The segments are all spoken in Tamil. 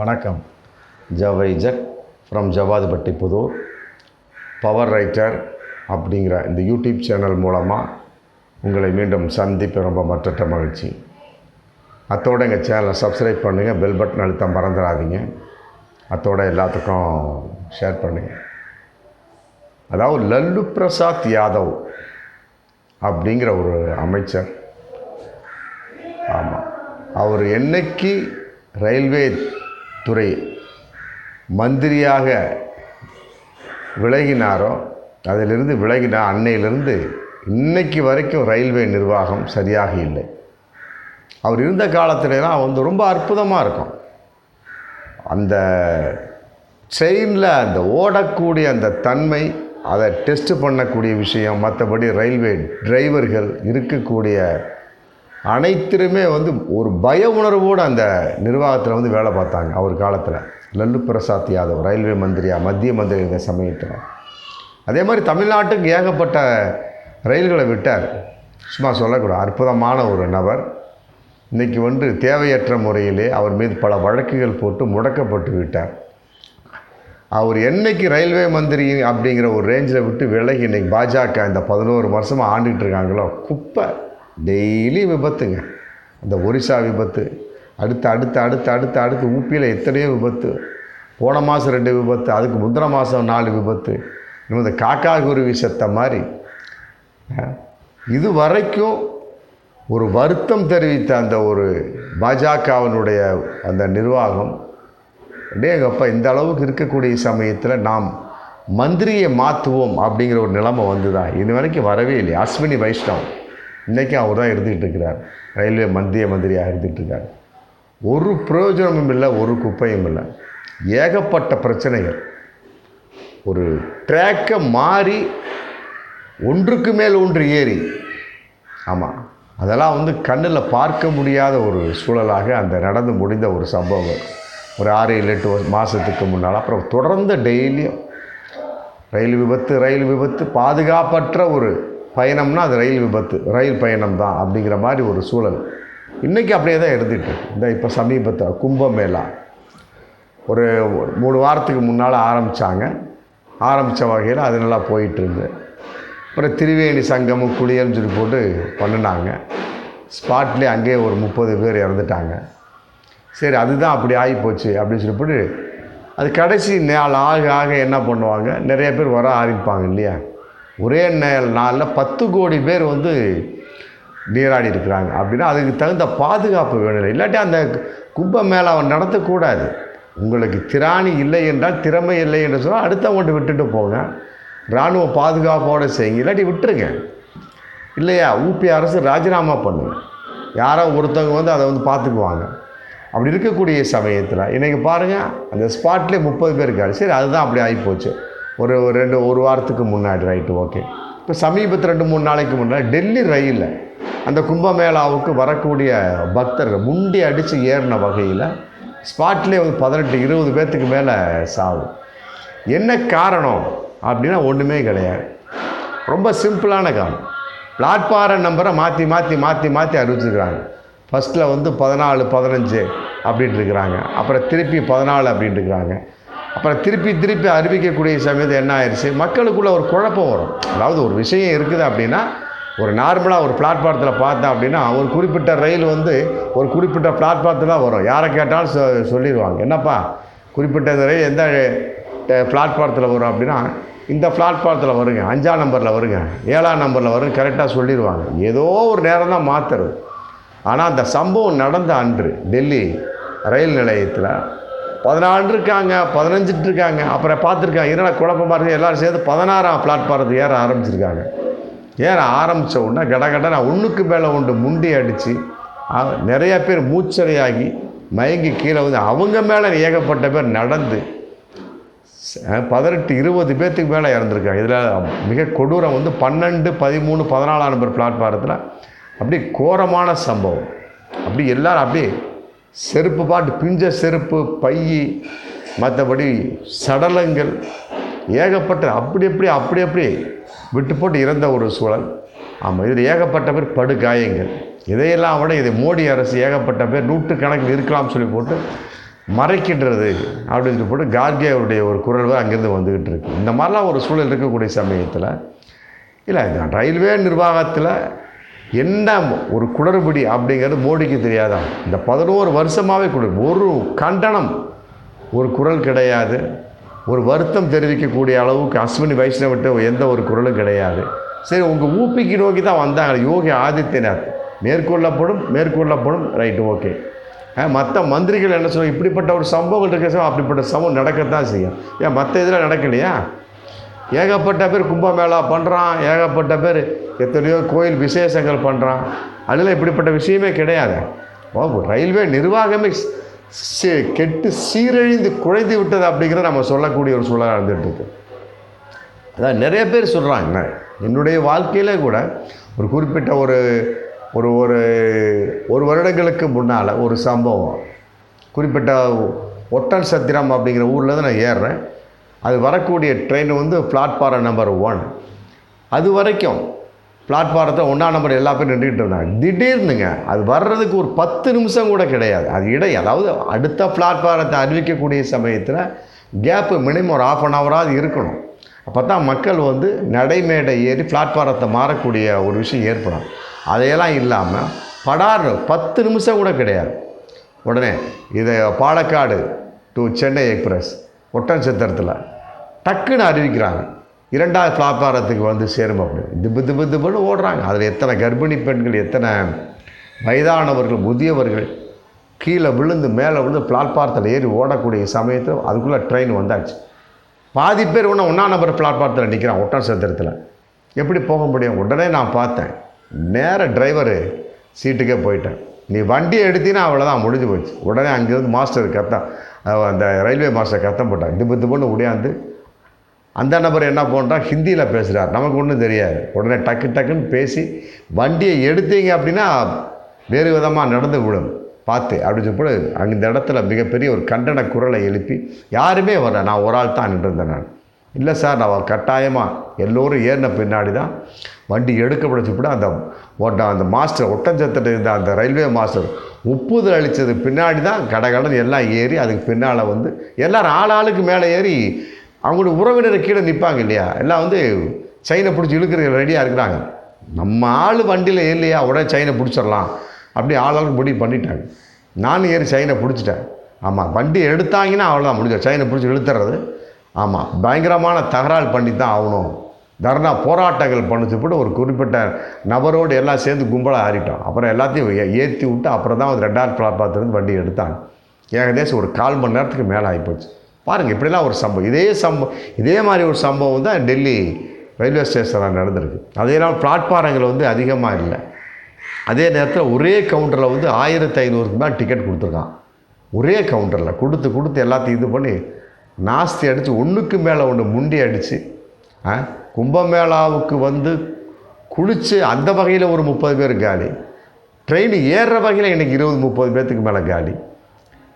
வணக்கம். ஜவை Z from Javadhupatti Pudur. Power writer அப்படிங்கிற இந்த யூடியூப் சேனல் மூலமாக உங்களை மீண்டும் சந்திப்பு ரொம்ப மற்றட்ட மகிழ்ச்சி. அத்தோடு எங்கள் சேனலை சப்ஸ்கிரைப் பண்ணுங்கள் பெல் பட்டன் அழுத்தம் மறந்துடாதீங்க. அத்தோட எல்லாத்துக்கும் ஷேர் பண்ணுங்கள் அதாவது லல்லு பிரசாத் யாதவ் அப்படிங்கிற ஒரு அமைச்சர். ஆமாம் அவர் என்னைக்கு ரயில்வே துறை மந்திரியாக விலகினாரோ அதிலிருந்து விலகினார் அன்னையிலிருந்து இன்னைக்கு வரைக்கும் ரயில்வே நிர்வாகம் சரியாக இல்லை. அவர் இருந்த காலத்துலலாம் வந்து ரொம்ப அற்புதமாக இருக்கும். அந்த ட்ரெயினில் அந்த ஓடக்கூடிய அந்த தன்மை அதை டெஸ்ட் பண்ணக்கூடிய விஷயம் மற்றபடி ரயில்வே டிரைவர்கள் இருக்கக்கூடிய அனைத்திலுமே வந்து ஒரு பய உணர்வோடு அந்த நிர்வாகத்தில் வந்து வேலை பார்த்தாங்க அவர் காலத்தில். லல்லு பிரசாத் யாதவ் ரயில்வே மந்திரியா மத்திய மந்திரி இந்த சமயத்தில். அதே மாதிரி தமிழ்நாட்டுக்கு ஏகப்பட்ட ரயில்களை விட்டார். சும்மா சொல்லக்கூடாது அற்புதமான ஒரு நபர். இன்றைக்கி வந்து தேவையற்ற முறையிலே அவர் மீது பல வழக்குகள் போட்டு முடக்கப்பட்டு விட்டார். அவர் என்னைக்கு ரயில்வே மந்திரி அப்படிங்கிற ஒரு ரேஞ்சில் விட்டு விலகி இன்றைக்கி பாஜக இந்த பதினோரு வருஷமாக ஆண்டுகிட்டு இருக்காங்களோ குப்பை. டெய்லி விபத்துங்க. இந்த ஒரிசா விபத்து அடுத்து அடுத்து அடுத்து அடுத்து அடுத்து ஊப்பியில் எத்தனையோ விபத்து போன மாதம் ரெண்டு விபத்து அதுக்கு முந்தின மாதம் நாலு விபத்து. இன்னும் இந்த காக்கா குருவி செத்த மாதிரி இது வரைக்கும் ஒரு வருத்தம் தெரிவித்த அந்த ஒரு பாஜகவினுடைய அந்த நிர்வாகம் டேங்கப்பா இந்த அளவுக்கு இருக்கக்கூடிய சமயத்தில் நாம் மந்திரியை மாற்றுவோம் அப்படிங்கிற ஒரு நிலைமை வந்துதான். இது வரைக்கும் வரவே இல்லை அஸ்வினி வைஷ்ணவ். இன்றைக்கும் அவர் தான் இருந்துக்கிட்டு இருக்கிறார். ரயில்வே மந்திய மந்திரியாக இருந்துகிட்டு இருக்கார். ஒரு பிரயோஜனமும் இல்லை ஒரு குப்பையும் இல்லை. ஏகப்பட்ட பிரச்சனைகள். ஒரு ட்ராக்கை மாறி ஒன்றுக்கு மேல் ஒன்று ஏறி ஆமாம் அதெல்லாம் வந்து கண்ணில் பார்க்க முடியாத ஒரு சூழலாக அந்த நடந்து முடிந்த ஒரு சம்பவம். ஒரு ஆறு ஏழு எட்டு மாதத்துக்கு முன்னால் அப்புறம் தொடர்ந்து டெய்லியும் ரயில் விபத்து ரயில் விபத்து பாதுகாப்பற்ற ஒரு பயணம்னா அது ரயில் விபத்து ரயில் பயணம் தான் அப்படிங்கிற மாதிரி ஒரு சூழல். இன்றைக்கி அப்படியே தான் எடுத்துகிட்டு இந்த இப்போ சமீபத்தில் கும்பமேளா ஒரு மூணு வாரத்துக்கு முன்னால் ஆரம்பித்தாங்க ஆரம்பித்த வகையில் அது நல்லா போயிட்டுருந்து அப்புறம் திரிவேணி சங்கமும் குளியல்னு சொல்லி போட்டு பண்ணினாங்க. ஸ்பாட்லேயே அங்கேயே ஒரு முப்பது பேர் இறந்துட்டாங்க. சரி அதுதான் அப்படி ஆகி போச்சு அப்படின்னு சொல்லிவிட்டு அது கடைசி நாள் ஆக ஆக என்ன பண்ணுவாங்க? நிறைய பேர் வர ஆரம்பிப்பாங்க இல்லையா? ஒரே நாளில் பத்து கோடி பேர் வந்து நீராடி இருக்கிறாங்க. அப்படின்னா அதுக்கு தகுந்த பாதுகாப்பு வேணும். இல்லாட்டி அந்த கும்ப மேளாவை நடத்தக்கூடாது. உங்களுக்கு திராணி இல்லை என்றால் திறமை இல்லை என்று சொன்னால் அடுத்தவங்கள்ட்ட விட்டுட்டு போங்க. இராணுவ பாதுகாப்போடு செய்யுங்க. இல்லாட்டி விட்டுருங்க. இல்லையா? ஊபி அரசு ராஜினாமா பண்ணுங்க. யாரோ ஒருத்தவங்க வந்து அதை வந்து பார்த்துக்குவாங்க. அப்படி இருக்கக்கூடிய சமயத்தில் இன்றைக்கி பாருங்கள் அந்த ஸ்பாட்லேயே முப்பது பேர் இருக்காரு சரி அதுதான் அப்படி ஆகிப்போச்சு ஒரு ஒரு ரெண்டு ஒரு வாரத்துக்கு முன்னாடி ரைட்டு ஓகே இப்போ சமீபத்து ரெண்டு மூணு நாளைக்கு முன்னாடி டெல்லி ரயிலில் அந்த கும்பமேளாவுக்கு வரக்கூடிய பக்தர்கள் முண்டி அடித்து ஏறின வகையில் ஸ்பாட்லேயே வந்து பதினெட்டு இருபது பேர்த்துக்கு மேலே சாவு. என்ன காரணம்? அப்படின்னா ஒன்றுமே கிடையாது. ரொம்ப சிம்பிளான காரணம். பிளாட்ஃபாரம் நம்பரை மாற்றி மாற்றி மாற்றி மாற்றி அறிவிச்சிருக்கிறாங்க. ஃபஸ்ட்டில் வந்து பதினாலு பதினஞ்சு அப்படின்ட்டு இருக்கிறாங்க. அப்புறம் திருப்பி பதினாலு அப்படின்ட்டு இருக்கிறாங்க. அப்புறம் திருப்பி திருப்பி அறிவிக்கக்கூடிய சமயத்தில் என்ன ஆயிடுச்சு மக்களுக்குள்ள ஒரு குழப்பம் வரும். அதாவது ஒரு விஷயம் இருக்குது அப்படின்னா ஒரு நார்மலாக ஒரு பிளாட்ஃபாரத்தில் பார்த்தேன் அப்படின்னா ஒரு குறிப்பிட்ட ரயில் வந்து ஒரு குறிப்பிட்ட பிளாட்ஃபாரத்தில் தான் வரும். யாரை கேட்டாலும் சொ சொல்லிடுவாங்க. என்னப்பா? குறிப்பிட்ட ரயில் எந்த பிளாட்ஃபாரத்தில் வரும் அப்படின்னா இந்த பிளாட்ஃபாரத்தில் வருங்க. அஞ்சாம் நம்பரில் வருங்க. ஏழாம் நம்பரில் வருங்க. கரெக்டாக சொல்லிடுவாங்க. ஏதோ ஒரு நேரம் தான் மாற்றுறது ஆனால் அந்த சம்பவம் நடந்த அன்று டெல்லி ரயில் நிலையத்தில் பதினாலு இருக்காங்க பதினஞ்சுட்டு இருக்காங்க அப்புறம் பார்த்துருக்காங்க என்னடா குழப்பமாக இருக்குது எல்லோரும் சேர்ந்து பதினாறாம் பிளாட்ஃபாரத்துக்கு ஏற ஆரம்பிச்சிருக்காங்க. ஏற ஆரம்பித்த உடனே கடகட நான் ஒன்றுக்கு மேலே ஒன்று முண்டி அடித்து நிறைய பேர் மூச்சரையாகி மயங்கி கீழே வந்து அவங்க மேலே ஏகப்பட்ட பேர் நடந்து பதினெட்டு இருபது பேர்த்துக்கு மேலே இறந்துருக்காங்க. இதில் மிக கொடூரம் வந்து பன்னெண்டு பதிமூணு பதினாலாம் நம்பர் பிளாட்ஃபாரத்தில் அப்படி கோரமான சம்பவம். அப்படி எல்லாரும் அப்படியே செருப்பு பாட்டு பிஞ்ச செருப்பு பை மற்றபடி சடலங்கள் ஏகப்பட்ட அப்படி அப்படி அப்படி அப்படி விட்டு போட்டு இறந்த ஒரு சூழல். ஆமாம் இதில் ஏகப்பட்ட பேர் படுகாயங்கள். இதையெல்லாம் விட இதை மோடி அரசு ஏகப்பட்ட பேர் நூற்றுக்கணக்கில் இருக்கலாம்னு சொல்லி போட்டு மறைக்கின்றது அப்படின்னு போட்டு கார்கே அவருடைய ஒரு குரல் அங்கேருந்து வந்துக்கிட்டு இருக்கு. இந்த மாதிரிலாம் ஒரு சூழல் இருக்கக்கூடிய சமயத்தில் இல்லை ரயில்வே நிர்வாகத்தில் என்ன ஒரு குளறுபடி அப்படிங்கிறது மோடிக்கு தெரியாதான் இந்த பதினோரு வருஷமாகவே கொடு ஒரு கண்டனம் ஒரு குரல் கிடையாது. ஒரு வருத்தம் தெரிவிக்கக்கூடிய அளவுக்கு அஸ்வினி வைஷ்ணவிட்ட எந்த ஒரு குரலும் கிடையாது. சரி உங்கள் ஊப்பிக்கு நோக்கி தான் வந்தாங்க. யோகி ஆதித்யநாத். மேற்கொள்ளப்படும் மேற்கொள்ளப்படும். Right okay. மற்ற மந்திரிகள் என்ன சொல்லுவாங்க இப்படிப்பட்ட ஒரு சம்பவங்கள் இருக்க அப்படிப்பட்ட சம்பவம் நடக்கத்தான் செய்யும். ஏன் மற்ற இதில் நடக்கலையா? ஏகப்பட்ட பேர் கும்பமேளா பண்ணுறான் ஏகப்பட்ட பேர் எத்தனையோ கோயில் விசேஷங்கள் பண்ணுறான் அதில் இப்படிப்பட்ட விஷயமே கிடையாது. ஓ ரயில்வே நிர்வாகமே கெட்டு சீரழிந்து குழைந்து விட்டது அப்படிங்கிறத நம்ம சொல்லக்கூடிய ஒரு சூழலாக இருந்துகிட்டு இருக்குது அதான் நிறைய பேர் சொல்கிறாங்க என்னுடைய வாழ்க்கையிலே கூட ஒரு குறிப்பிட்ட ஒரு ஒரு ஒரு ஒரு வருடங்களுக்கு முன்னால் ஒரு சம்பவம். குறிப்பிட்ட ஒட்டன் சத்திரம் அப்படிங்கிற ஊரில் தான் நான் ஏறுறேன். அது வரக்கூடிய ட்ரெயின் வந்து பிளாட்ஃபாரம் நம்பர் ஒன் அது வரைக்கும் பிளாட்ஃபாரத்தை ஒன்றா நம்பர் எல்லா பேரும் நின்றுட்டு இருந்தாங்க. திடீர்னுங்க அது வர்றதுக்கு ஒரு பத்து நிமிஷம் கூட கிடையாது. அது இடை அதாவது அடுத்த பிளாட்ஃபாரத்தை அறிவிக்கக்கூடிய சமயத்தில் கேப்பு மினிமம் ஒரு ஆஃப் அன் ஹவராக இருக்கணும். அப்போ தான் மக்கள் வந்து நடைமேடை ஏறி பிளாட்ஃபாரத்தை மாறக்கூடிய ஒரு விஷயம் ஏற்படும். அதையெல்லாம் இல்லாமல் படார் பத்து நிமிஷம் கூட கிடையாது. உடனே இதை பாலக்காடு டு சென்னை எக்ஸ்பிரஸ் ஒட்டன்சத்திரத்தில் டக்குன்னு அறிவிக்கிறாங்க. இரண்டாவது பிளாட்பாரத்துக்கு வந்து சேரும் அப்படின்னு திப்பு திப்பு திப்புன்னு ஓடுறாங்க. அதில் எத்தனை கர்ப்பிணி பெண்கள் எத்தனை வயதானவர்கள் முதியவர்கள் கீழே விழுந்து மேலே விழுந்து பிளாட்பாரத்தில் ஏறி ஓடக்கூடிய சமயத்தில் அதுக்குள்ளே ட்ரெயின் வந்தாச்சு. பாதி பேர் ஒன்று ஒன்றா நம்பர் பிளாட்பாரத்தில் நிற்கிறான் ஒட்டான் சத்திரத்தில். எப்படி போக முடியும்? உடனே நான் பார்த்தேன். நேர டிரைவரு சீட்டுக்கே போயிட்டேன். நீ வண்டியை எடுத்தீங்கன்னா அவ்வளோதான் முடிஞ்சு போச்சு. உடனே அங்கேருந்து மாஸ்டர் கத்தம் அந்த ரயில்வே மாஸ்டர் கத்தம் போட்டான் திப்பு திப்புன்னு உடையாந்து அந்த நபர் என்ன பண்ணுறான் ஹிந்தியில் பேசுகிறார் நமக்கு ஒன்றும் தெரியாது. உடனே டக்கு டக்குன்னு பேசி வண்டியை எடுத்தீங்க அப்படின்னா வேறு விதமாக நடந்து விடும். பார்த்து அப்படின்னு சொல்லப்போ அங்கே இந்த இடத்துல மிகப்பெரிய ஒரு கண்டன குரலை எழுப்பி யாருமே வரல. நான் ஒரு ஆள் தான் நின்றிருந்தேன் நான். இல்லை சார் நான் கட்டாயமாக எல்லோரும் ஏறின பின்னாடி தான் வண்டி எடுக்கப்படச்சு கூட அந்த ஒட்ட அந்த மாஸ்டர் ஒட்டஞ்சத்திட்ட இருந்த அந்த ரயில்வே மாஸ்டர் ஒப்புதல் அளித்தது பின்னாடி தான் கடகடன் எல்லாம் ஏறி அதுக்கு பின்னால் வந்து எல்லோரும் ஆள் ஆளுக்கு மேலே ஏறி அவங்களுடைய உறவினர் கீழே நிற்பாங்க இல்லையா? எல்லாம் வந்து செயினை பிடிச்சி இழுக்கிற ரெடியாக இருக்கிறாங்க. நம்ம ஆள் வண்டியில் ஏறலையா? உடனே செயினை பிடிச்சிடலாம். அப்படி ஆளாளுக்கு முடிவு பண்ணிட்டாங்க. நானும் ஏறி செயினை பிடிச்சிட்டேன். ஆமாம் வண்டி எடுத்தாங்கன்னா அவ்வளோதான் முடிஞ்சோம் செயினை பிடிச்சி இழுத்துறது. ஆமாம் பயங்கரமான தகராறு பண்ணி தான் ஆகணும். தர்ணா போராட்டங்கள் பண்ணுச்சு. கூட ஒரு குறிப்பிட்ட நபரோடு எல்லாம் சேர்ந்து கும்பலாக ஆறிட்டோம். அப்புறம் எல்லாத்தையும் ஏ- ஏற்றி விட்டு அப்புறம் தான் வந்து ரெண்டாயிரம் பிளாட்பாத்திலேருந்து வண்டி எடுத்தாங்க. ஏகதேசம் ஒரு கால் மணி நேரத்துக்கு மேலே ஆகிப்போச்சு. பாருங்கள் இப்படிலாம் ஒரு சம்பவம். இதே சம்பவம் இதே மாதிரி ஒரு சம்பவம் தான் டெல்லி ரயில்வே ஸ்டேஷனில் நடந்திருக்கு. அதே நாள் பிளாட்ஃபாரங்கள் வந்து அதிகமாக இல்லை. அதே நேரத்தில் ஒரே கவுண்டரில் வந்து ஆயிரத்தி ஐநூறுக்கு தான் டிக்கெட் கொடுத்துருக்கான். ஒரே கவுண்டரில் கொடுத்து கொடுத்து எல்லாத்தையும் இது பண்ணி நாஸ்தி அடித்து ஒன்றுக்கு மேலே ஒன்று முண்டி அடித்து ஆ கும்பமேளாவுக்கு வந்து குளித்து அந்த வகையில் ஒரு முப்பது பேர் காலி. ட்ரெயின் ஏறுற வகையில் இன்றைக்கி இருபது முப்பது பேர்த்துக்கு மேலே காலி.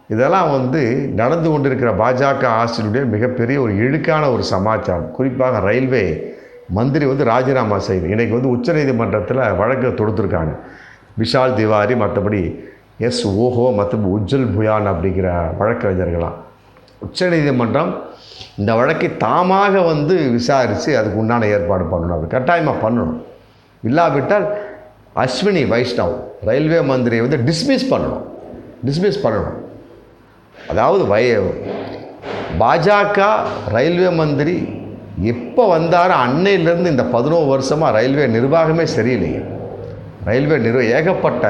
இதெல்லாம் வந்து நடந்து கொண்டிருக்கிற பாஜக ஆசிரியருடைய மிகப்பெரிய ஒரு இழுக்கான ஒரு சமாச்சாரம். குறிப்பாக ரயில்வே மந்திரி வந்து ராஜினாமா செய்து இன்றைக்கி வந்து உச்சநீதிமன்றத்தில் வழக்கு தொடுத்துருக்காங்க. விஷால் திவாரி மற்றபடி எஸ் ஓஹோ மற்றபடி உஜ்ஜல் புயான் அப்படிங்கிற வழக்கறிஞர்களாம் உச்சநீதிமன்றம் இந்த வழக்கை தாமாக வந்து விசாரித்து அதுக்கு உண்டான ஏற்பாடு பண்ணணும். அது கட்டாயமாக பண்ணணும். இல்லாவிட்டால் அஸ்வினி வைஷ்ணவ் ரயில்வே மந்திரியை வந்து டிஸ்மிஸ் பண்ணணும். டிஸ்மிஸ் பண்ணணும். அதாவது வய பாஜக ரயில்வே மந்திரி எப்போ வந்தாரோ அன்னையிலேருந்து இந்த பதினோரு வருஷமாக ரயில்வே நிர்வாகமே சரியில்லைங்க ரயில்வே நிர்வ ஏகப்பட்ட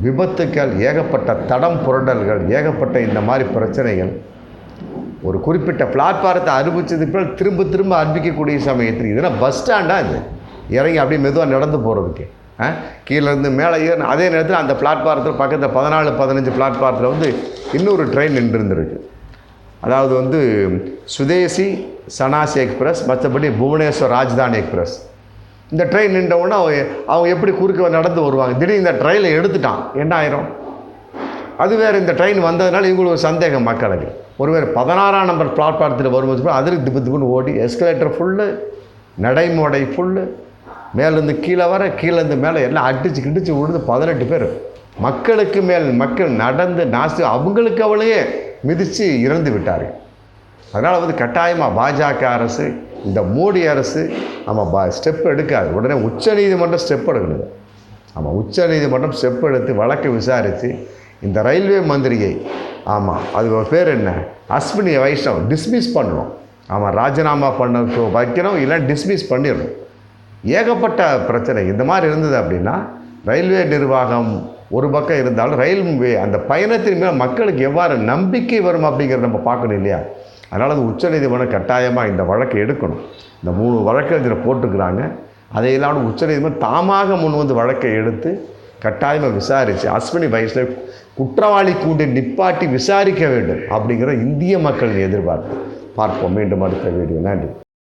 விபத்துக்கள் ஏகப்பட்ட தடம் புரண்டல்கள் ஏகப்பட்ட இந்த மாதிரி பிரச்சனைகள். ஒரு குறிப்பிட்ட பிளாட்ஃபாரத்தை அறிவிச்சது பிறகு திரும்ப திரும்ப அறிவிக்கக்கூடிய சமயத்தில் இதெல்லாம் பஸ் ஸ்டாண்டாக இது? இறங்கி அப்படியே மெதுவாக நடந்து போகிறதுக்கு கீழேருந்து மேலே ஏறின அதே நேரத்தில் அந்த பிளாட்ஃபாரத்தில் பக்கத்தில் பதினாலு பதினஞ்சு பிளாட்ஃபாரத்தில் வந்து இன்னொரு ட்ரெயின் நின்றுருந்துருக்கு. அதாவது வந்து சுதேசி சனாசி எக்ஸ்பிரஸ் மற்றபடி புவனேஸ்வர் ராஜ்தானி எக்ஸ்பிரஸ். இந்த ட்ரெயின் நின்றவுடனே அவங்க அவங்க எப்படி குறுக்க நடந்து வருவாங்க? திடீர்னு இந்த ட்ரெயினை எடுத்துட்டான். என்ன ஆயிரும்? அது வேறு இந்த ட்ரெயின் வந்ததுனால இவங்களுக்கு ஒரு சந்தேகம் மக்களுக்கு. ஒருவேளை பதினாறாம் நம்பர் பிளாட்ஃபாரத்தில் வரும்போது கூட திப்பு திப்புன்னு ஓடி எஸ்கலேட்டர் ஃபுல்லு நடைமுறை ஃபுல்லு மேலேருந்து கீழே வர கீழேருந்து மேலே எல்லாம் அடிச்சு கிடிச்சு விழுந்து பதினெட்டு பேர். மக்களுக்கு மேல் மக்கள் நடந்து நாசு அவங்களுக்கு அவளையே மிதித்து இறந்து விட்டார்கள். அதனால் வந்து கட்டாயமாக பாஜக அரசு இந்த மோடி அரசு நம்ம பா ஸ்டெப் எடுக்காது. உடனே உச்சநீதிமன்றம் ஸ்டெப் எடுக்கணுங்க ஆமாம் உச்சநீதிமன்றம் ஸ்டெப் எடுத்து வழக்கை விசாரித்து இந்த ரயில்வே மந்திரியை ஆமாம் அது பேர் என்ன? அஸ்வினி வைஷ்ணவ் டிஸ்மிஸ் பண்ணணும். ஆமாம் ராஜினாமா பண்ண வைக்கணும் இல்லை டிஸ்மிஸ் பண்ணிடணும். ஏகப்பட்ட பிரச்சனை. இந்த மாதிரி இருந்தது அப்படின்னா ரயில்வே நிர்வாகம் ஒரு பக்கம் இருந்தாலும் ரயில்வே அந்த பயணத்தின் மேலே மக்களுக்கு எவ்வாறு நம்பிக்கை வரும் அப்படிங்கிறத நம்ம பார்க்கணும் இல்லையா? அதனால் அது உச்சநீதிமன்றம் கட்டாயமாக இந்த வழக்கை எடுக்கணும். இந்த மூணு வழக்கு இதில் அதை இல்லாமல் உச்சநீதிமன்றம் தாமாக முன் வந்து வழக்கை எடுத்து கட்டாயமாக விசாரித்து அஸ்வினி வயசில் குற்றவாளி கூண்டு நிப்பாட்டி விசாரிக்க வேண்டும் அப்படிங்கிற இந்திய மக்களின் எதிர்பார்ப்பு. பார்ப்போம். மீண்டும் அடுத்த வீடியோ நன்றி.